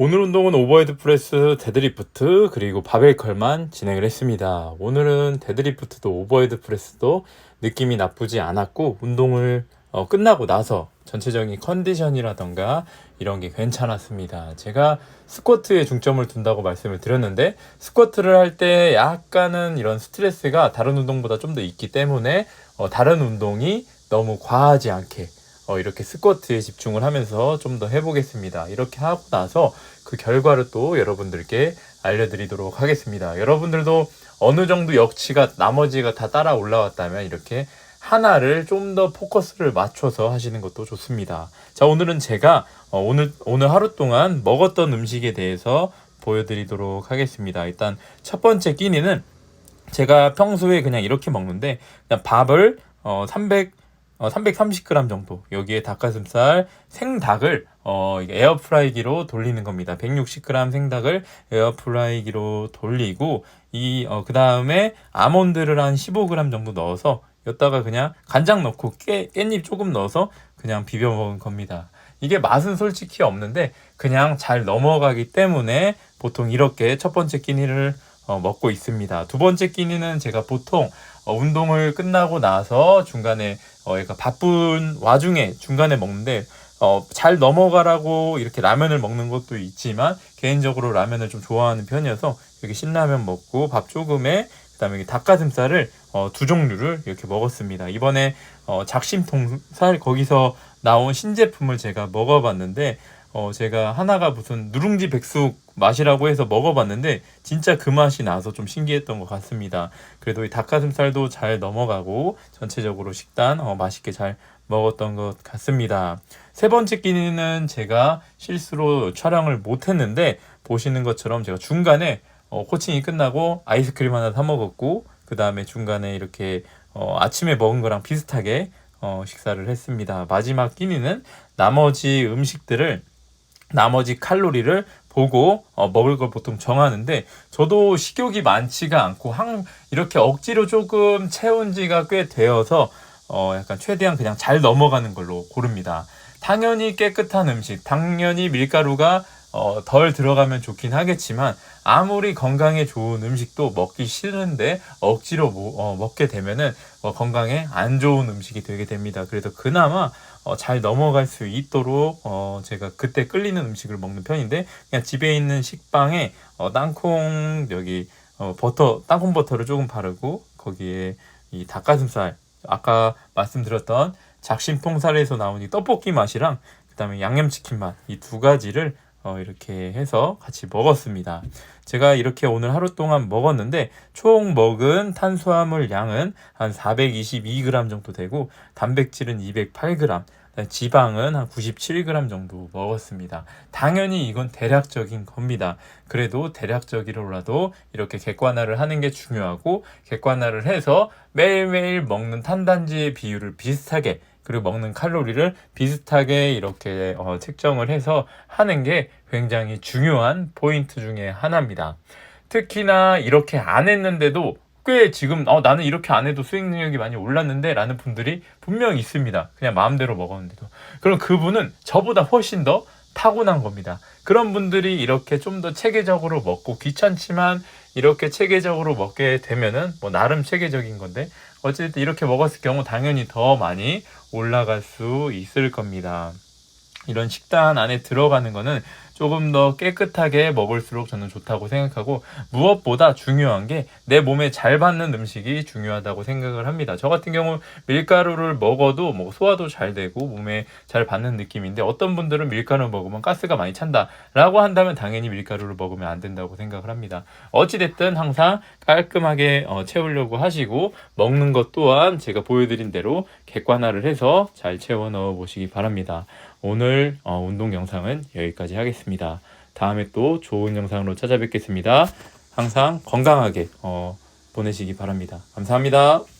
오늘 운동은 오버헤드 프레스, 데드리프트, 그리고 바벨컬만 진행을 했습니다. 오늘은 데드리프트도 오버헤드 프레스도 느낌이 나쁘지 않았고, 운동을 어, 끝나고 나서 전체적인 컨디션이라던가 이런 게 괜찮았습니다. 제가 스쿼트에 중점을 둔다고 말씀을 드렸는데, 스쿼트를 할 때 약간은 이런 스트레스가 다른 운동보다 좀 더 있기 때문에, 어, 다른 운동이 너무 과하지 않게 어, 이렇게 스쿼트에 집중을 하면서 좀 더 해보겠습니다. 이렇게 하고 나서 그 결과를 또 여러분들께 알려드리도록 하겠습니다. 여러분들도 어느 정도 역치가 나머지가 다 따라 올라왔다면 이렇게 하나를 좀 더 포커스를 맞춰서 하시는 것도 좋습니다. 자, 오늘은 제가 어, 오늘, 오늘 하루 동안 먹었던 음식에 대해서 보여드리도록 하겠습니다. 일단 첫 번째 끼니는 제가 평소에 그냥 이렇게 먹는데 그냥 밥을 어, 300 어, 330g 정도 여기에 닭가슴살 생닭을 어, 에어프라이기로 돌리는 겁니다. 160g 생닭을 에어프라이기로 돌리고 이 어, 그 다음에 아몬드를 한 15g 정도 넣어서 여기다가 그냥 간장 넣고 깨, 깻잎 조금 넣어서 그냥 비벼 먹은 겁니다. 이게 맛은 솔직히 없는데 그냥 잘 넘어가기 때문에 보통 이렇게 첫 번째 끼니를 어, 먹고 있습니다. 두 번째 끼니는 제가 보통 어, 운동을 끝나고 나서 중간에 어, 그러니까 바쁜 와중에 중간에 먹는데 어, 잘 넘어가라고 이렇게 라면을 먹는 것도 있지만 개인적으로 라면을 좀 좋아하는 편이어서 이렇게 신라면 먹고 밥 조금에 그다음에 닭가슴살을 어, 두 종류를 이렇게 먹었습니다. 이번에 어, 작심통살 거기서 나온 신제품을 제가 먹어봤는데 어, 제가 하나가 무슨 누룽지 백숙 맛이라고 해서 먹어봤는데 진짜 그 맛이 나서 좀 신기했던 것 같습니다. 그래도 이 닭가슴살도 잘 넘어가고 전체적으로 식단 어, 맛있게 잘 먹었던 것 같습니다. 세 번째 끼니는 제가 실수로 촬영을 못했는데 보시는 것처럼 제가 중간에 어, 코칭이 끝나고 아이스크림 하나 사 먹었고 그 다음에 중간에 이렇게 어, 아침에 먹은 거랑 비슷하게 어, 식사를 했습니다. 마지막 끼니는 나머지 음식들을 나머지 칼로리를 보고 어, 먹을 걸 보통 정하는데 저도 식욕이 많지가 않고 항 이렇게 억지로 조금 채운 지가 꽤 되어서 어, 약간 최대한 그냥 잘 넘어가는 걸로 고릅니다. 당연히 깨끗한 음식, 당연히 밀가루가 어, 덜 들어가면 좋긴 하겠지만 아무리 건강에 좋은 음식도 먹기 싫은데 억지로 뭐, 어, 먹게 되면은 어, 건강에 안 좋은 음식이 되게 됩니다. 그래서 그나마 어, 잘 넘어갈 수 있도록 어, 제가 그때 끌리는 음식을 먹는 편인데 그냥 집에 있는 식빵에 어, 땅콩 여기 어, 버터 땅콩 버터를 조금 바르고 거기에 이 닭가슴살 아까 말씀드렸던 작심통살에서 이 떡볶이 맛이랑 그다음에 양념치킨 맛 이 두 가지를 어, 이렇게 해서 같이 먹었습니다. 제가 이렇게 오늘 하루 동안 먹었는데 총 먹은 탄수화물 양은 한 422g 정도 되고 단백질은 208g, 지방은 한 97g 정도 먹었습니다. 당연히 이건 대략적인 겁니다. 그래도 대략적이라도 이렇게 객관화를 하는 게 중요하고 객관화를 해서 매일매일 먹는 탄단지의 비율을 비슷하게 그리고 먹는 칼로리를 비슷하게 이렇게 어, 책정을 해서 하는 게 굉장히 중요한 포인트 중에 하나입니다. 특히나 이렇게 안 했는데도 꽤 지금 어, 나는 이렇게 안 해도 수익 능력이 많이 올랐는데 라는 분들이 분명히 있습니다. 그냥 마음대로 먹었는데도. 그럼 그분은 저보다 훨씬 더 타고난 겁니다. 그런 분들이 이렇게 좀 더 체계적으로 먹고 귀찮지만 이렇게 체계적으로 먹게 되면은 뭐 나름 체계적인 건데 어쨌든 이렇게 먹었을 경우 당연히 더 많이 올라갈 수 있을 겁니다. 이런 식단 안에 들어가는 거는 조금 더 깨끗하게 먹을수록 저는 좋다고 생각하고 무엇보다 중요한 게 내 몸에 잘 받는 음식이 중요하다고 생각을 합니다. 저 같은 경우 밀가루를 먹어도 뭐 소화도 잘 되고 몸에 잘 받는 느낌인데 어떤 분들은 밀가루 먹으면 가스가 많이 찬다라고 한다면 당연히 밀가루를 먹으면 안 된다고 생각을 합니다. 어찌됐든 항상 깔끔하게 어, 채우려고 하시고 먹는 것 또한 제가 보여드린 대로 객관화를 해서 잘 채워 넣어 보시기 바랍니다. 오늘 어, 운동 영상은 여기까지 하겠습니다. 다음에 또 좋은 영상으로 찾아뵙겠습니다. 항상 건강하게 어, 보내시기 바랍니다. 감사합니다.